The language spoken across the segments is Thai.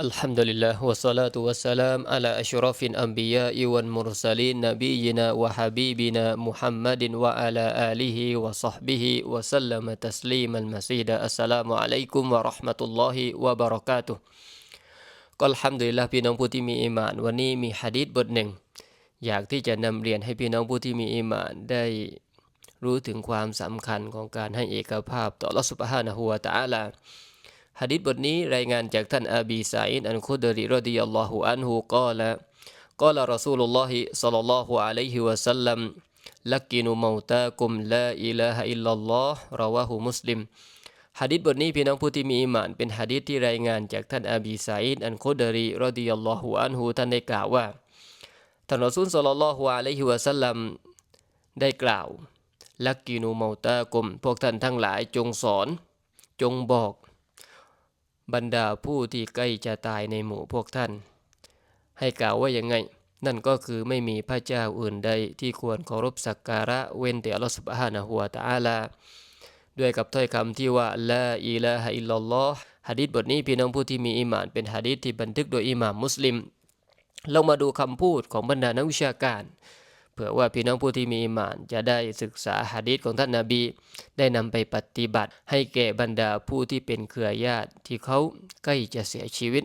الحمد لله والصلاة والسلام على أشرف الأنبياء والمرسلين نبينا وحبيبنا محمد وعلى آله وصحبه وسلم تسليما مزيدا السلام عليكم ورحمة الله وبركاته ก็อัลฮัมดุลิลละพี่น้องผู้ที่มีอีหมาน วันนี้มีหะดีษบทหนึ่ง อยากที่จะนำเรียนให้พี่น้องผู้ที่มีอีหมานได้รู้ถึงความสำคัญของการให้เอกภาพต่อรัสุบฮานะฮูวะตะอาลา ฮะดิษบทนี้รายงานจากท่านอบีซาอินอันคุดริรดิยัลลอฮุอันฮุกล่าวกล่าวรอซูลุลลอฮิศ็อลลัลลอฮุอะลัยฮิวะสัลลัมลักกินุมอตากุมลาอิลาฮะอิลลัลลอฮ์ราวะฮูมุสลิมฮะดิษบทนี้พี่น้องผู้ที่มีอิมานเป็นฮะดิษที่รายงานจากท่านอบีซาอินอันคุดริรดิยัลลอฮุอันฮุท่านได้กล่าวว่าท่านรอซูลศ็อลลัลลอฮุอะลัยฮิวะสัลลัมได้กล่าวลักกินุมอตากุม พวกท่านทั้งหลายจงสอน จงบอก บรรดาผู้ที่ใกล้จะตายในหมู่พวกท่าน ให้กล่าวว่ายังไง นั่นก็คือไม่มีพระเจ้าอื่นใดที่ควรเคารพสักการะเว้นแต่อัลลอฮฺสุบฮานะฮูวะตะอาลาด้วยกับถ้อยคำที่ว่าละอิลาฮะอิลลัลลอฮฮะดิษบทนี้พี่น้องผู้ที่มีอิมาน เป็นฮะดิษที่บันทึกโดยอิหม่ามมุสลิมลองมาดูคำพูดของบรรดานักวิชาการ ผื่อว่าพี่น้องผู้ที่มีอิมานจะได้ศึกษาหะดีษของท่านนาบี ได้นำไปปฏิบัติ ให้แก่บรรดาผู้ที่เป็นเครือญาติที่เขาใกล้จะเสียชีวิต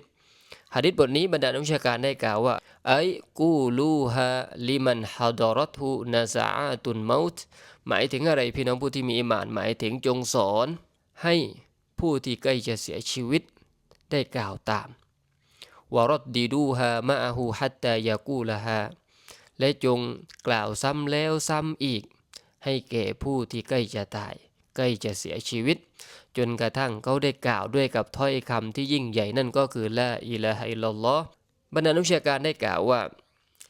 หะดีษบทนี้บรรดานักวิชาการได้กล่าวว่าไอ้กูลูฮาลิมันฮาดอรตูนาซาตุนมาตหมายถึงอะไรพี่น้องผู้ที่มีอิมานหมายถึงจงสอน ให้ผู้ที่ใกล้จะเสียชีวิตได้กล่าวตามวารดดีดูฮามะอาหูฮัตตายากูลฮา และจงกล่าวซ้ำแล้วซ้ำอีก ให้แก่ผู้ที่ใกล้จะตาย ใกล้จะเสียชีวิต จนกระทั่งเขาได้กล่าวด้วยกับถ้อยคำที่ยิ่งใหญ่นั่นก็คือละอิละฮิลลอฮ์บรรดานุชาการได้กล่าวว่า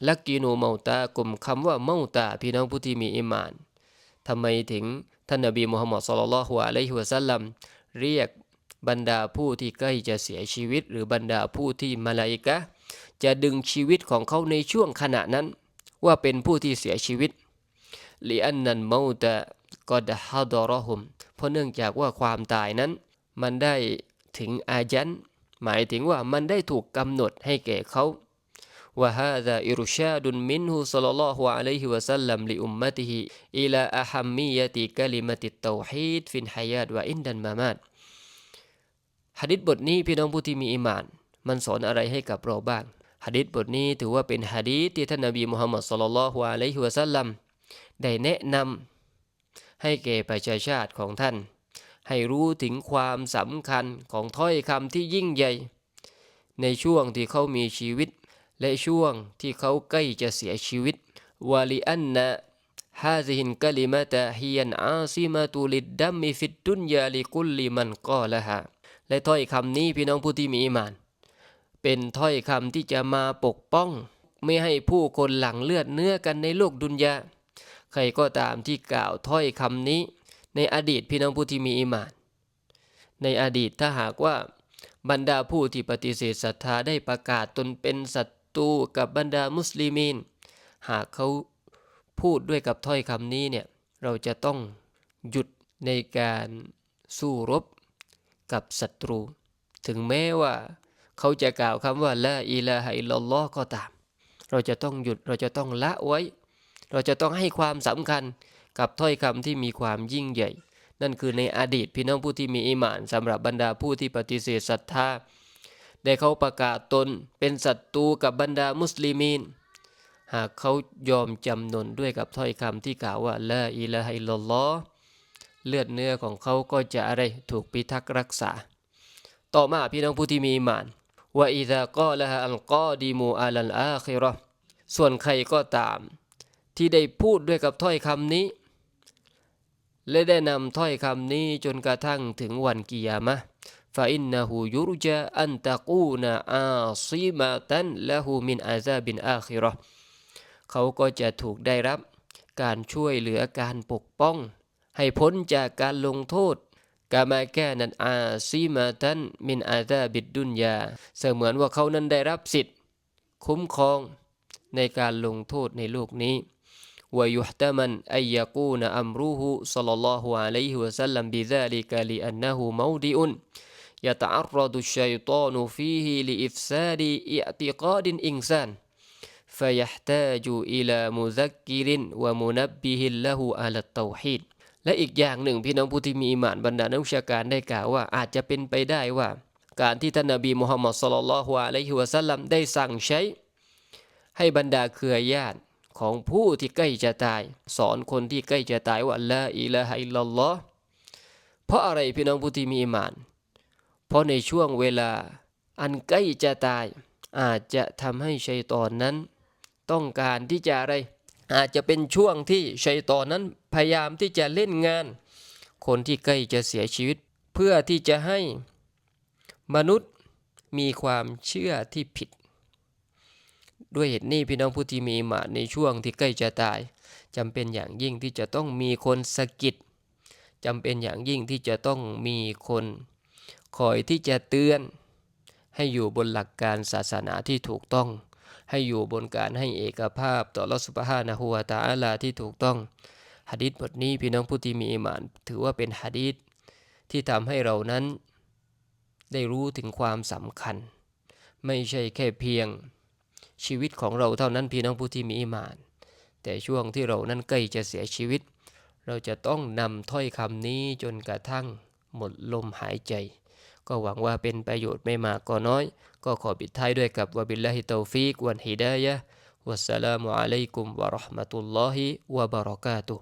ลักกีนูเมาตากลุ่มคำว่าเมาตาพี่น้องผู้ที่มีอิมานทำไมถึงท่านนบีมุฮัมมัดสุลลัลฮุอะลัยฮิวะสัลลัมเรียกบรรดาผู้ที่ใกล้จะเสียชีวิต หรือบรรดาผู้ที่มาลาอิกะจะดึงชีวิตของเขาในช่วงขณะนั้น ว่าเป็นผู้ที่เสียชีวิตลีอันนันเมาตะกอดฮาดอรอฮุมเพราะเนื่องจากว่าความตายนั้น มันได้ถึงอายันหมายถึงว่ามันได้ถูกกำหนดให้แก่เขาว่าฮาดะอิรุชาดุนมินฮุสัลลัลลอฮุอะลัยฮิวะสัลลัมลิอุมมะติฮิอิลาอะฮัมมียะติกะลิมะติตเตาฮีดฟินฮายาตวะอินดันมามาดฮะดิษบทนี้พี่น้องผู้ที่มีอิมาน มันสอนอะไรให้กับเราบ้าง ฮะดิษบทนี้ถือว่าเป็นฮะดีษที่ท่านนบีมุฮัมมัดสุลลัลฮุอะลัยฮิวะสัลลัมได้แนะนำให้แก่ประชาชาติของท่าน ให้รู้ถึงความสำคัญของถ้อยคำที่ยิ่งใหญ่ ในช่วงที่เขามีชีวิต และช่วงที่เขาใกล้จะเสียชีวิตวาลิอันนะฮาซิฮินกลิมะตะฮียันอาซิมาตุลิดดัมมิฟิดดุนยาลิกุลลิมันกอละฮะและถ้อยคำนี้พี่น้องผู้ที่มีอิมาน เป็นถ้อยคำที่จะมาปกป้อง ไม่ให้ผู้คนหลั่งเลือดเนื้อกันในโลกดุนยาใครก็ตามที่กล่าวถ้อยคำนี้ ในอดีตพี่น้องผู้ที่มีอิมาน ในอดีตถ้าหากว่าบรรดาผู้ที่ปฏิเสธศรัทธาได้ประกาศตนเป็นศัตรูกับบรรดามุสลิมีน หากเขาพูดด้วยกับถ้อยคำนี้เนี่ยเราจะต้องหยุดในการสู้รบกับศัตรู ถึงแม้ว่า เขาจะกล่าวคำว่าละอิลาฮะอิลลัลลอฮ์ก็ตาม เราจะต้องหยุดเราจะต้องละไว้ เราจะต้องให้ความสำคัญกับถ้อยคำที่มีความยิ่งใหญ่ นั่นคือในอดีตพี่น้องผู้ที่มีอิมานสำหรับบรรดาผู้ที่ปฏิเสธศรัทธาได้เขาประกาศตนเป็นศัตรูกับบรรดามุสลิมีน หากเขายอมจำนนด้วยกับถ้อยคำที่กล่าวว่าละอิลาฮะอิลลัลลอฮ์เลือดเนื้อของเขาก็จะอะไรถูกพิทักษ์รักษา ต่อมาพี่น้องผู้ที่มีอิมาน ว่าอิดะกอละฮะอัลกอดีมูอาลัลอาคิรอส่วนใครก็ตาม ที่ได้พูดด้วยกับถ้อยคำนี้ และได้นำถ้อยคำนี้จนกระทั่งถึงวันกิยามะฟาอินนะฮูยุรจาอันตะกูนาอาซีมาตันละหูมินอาซาบินอาคิรอเขาก็จะถูกได้รับ การช่วยเหลือการปกป้อง ให้พ้นจากการลงโทษ กามาแกนันอาซีมาตันมินอาซาบิดดุนยาเสมือนว่าเขานั้นได้รับสิทธิ์ คุ้มครองในการลงโทษในโลกนี้วายุฮตมันอัยกูนอัมรูฮุสัลลัลลอฮุอะลัยฮิวะสัลลัมบิซาลิกะลิอันนะฮูมาดิอุน يتعرض الشيطان فيه لإفساد اعتقاد الإنسان فيحتاج إلى مذكر ومنبه له على التوحيد และอีกอย่างหนึ่งพี่น้องผู้ที่มีอิมานบรรดานักวิชาการได้กล่าวว่าอาจจะเป็นไปได้ว่า การที่ท่านนบีมุฮัมมัดศ็อลลัลฮุอะลัยฮิวะซัลลัมได้สั่งใช้ ให้บรรดาเครือญาติของผู้ที่ใกล้จะตาย สอนคนที่ใกล้จะตายว่าละอิลาฮะอิลลัลลอฮ์เพราะอะไรพี่น้องผู้ที่มีอิมาน เพราะในช่วงเวลาอันใกล้จะตาย อาจจะทำให้ชัยตอนนั้น ต้องการที่จะอะไร อาจจะเป็นช่วงที่ชัยตอนนั้นพยายามที่จะเล่นงาน คนที่ใกล้จะเสียชีวิต เพื่อที่จะให้มนุษย์มีความเชื่อที่ผิด ด้วยเหตุนี้พี่น้องผู้ที่มีมาในช่วงที่ใกล้จะตายจำเป็นอย่างยิ่งที่จะต้องมีคนสะกิดจำเป็นอย่างยิ่งที่จะต้องมีคนคอยที่จะเตือน ให้อยู่บนหลักการศาสนาที่ถูกต้อง ให้อยู่บนการให้เอกภาพต่อลอสุบฮานะฮูวตาอาลาที่ถูกต้องหะดีษบทนี้พี่น้องผู้ที่มีอิมาน ถือว่าเป็นหะดีษที่ทำให้เรานั้น ได้รู้ถึงความสำคัญ ไม่ใช่แค่เพียงชีวิตของเราเท่านั้นพี่น้องผู้ที่มีอิมาน แต่ช่วงที่เรานั้นใกล้จะเสียชีวิต เราจะต้องนำถ้อยคำนี้จนกระทั่งหมดลมหายใจ ก็หวังว่าเป็นประโยชน์ไม่มากก็น้อย ก็ขอปิดท้ายด้วยกับวะบิลลาฮิตอฟิกวันฮิดายะวัสสลามุอะลัยกุมวะราะห์มะตุลลอฮิวะบะเราะกาตุ